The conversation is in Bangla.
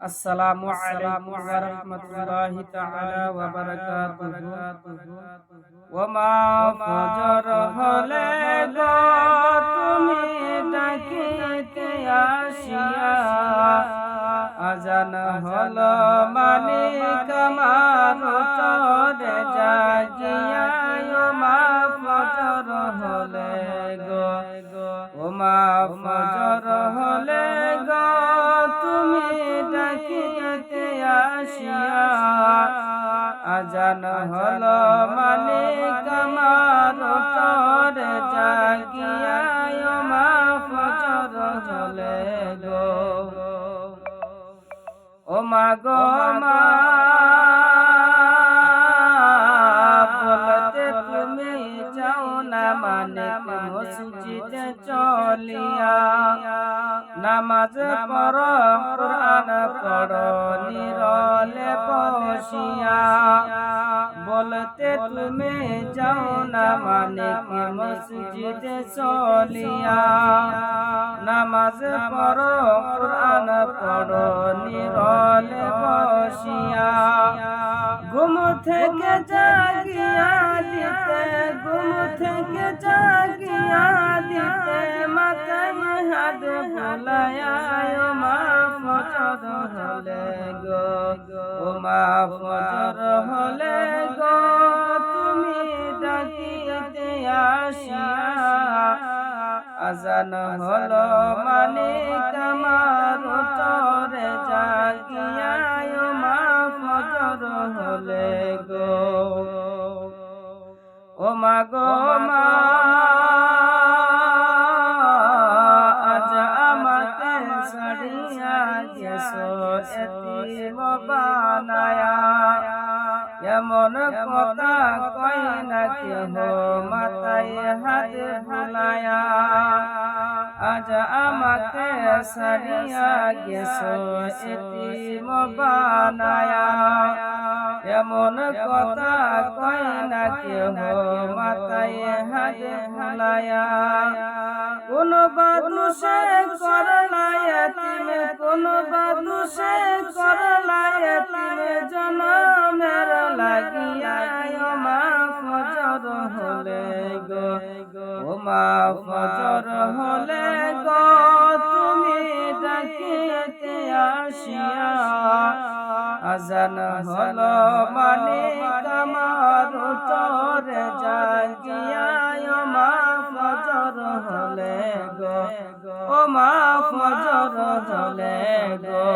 আসসালামু আলাইকুম ওয়া রাহমাতুল্লাহি তাআলা ওয়া বারাকাতুহু ওয়া মা ফজর হলে গো তুমি ডাকিতে আসিয়া আজান হলো মালিক আমার চরে জাগিয়া আজান হলো, মালিক আমার চরে জাগিয়া ও মা গো, মা। তুমি যাও না মানে মসজিদে চলিয়া। নামাজ পড়, কোরআন পড়, নিরলে বসিয়া। বলতে তুমি যাও না মানে মসজিদে চলিয়া? নামাজ পড়, কোরআন পড়, নিরলে বসিয়া। ঘুম থেকে জাগিয়া দিতে, ঘুম থেকে জাগিয়া দিতে মাথায় হাত ভুলায়া আজান হলো মালিক আমার তরে জাগিয়া ও মা ফজর হলে গো। ও মা গো মা আজ আমাকে সরিয়া গেছো এতিম বানায়া এমন কথা কই না কেহ মাথায় হাত ভুলায়া আমাকে সারিয়া গেছো এতিম বানায়া এমন কথা কই না কেহ, মাথায় হাত ভুলায়া কোন বাদুষে করলায় কোন বাদুষে করলায় গো। ও মা ফজর হলে গো তুমি ডাকিতে আসিয়া। আজান হলো মালিক আমার তোরে জাগিয়া। ও মা ফজর হলে গো ও মা ফজর হলে গো।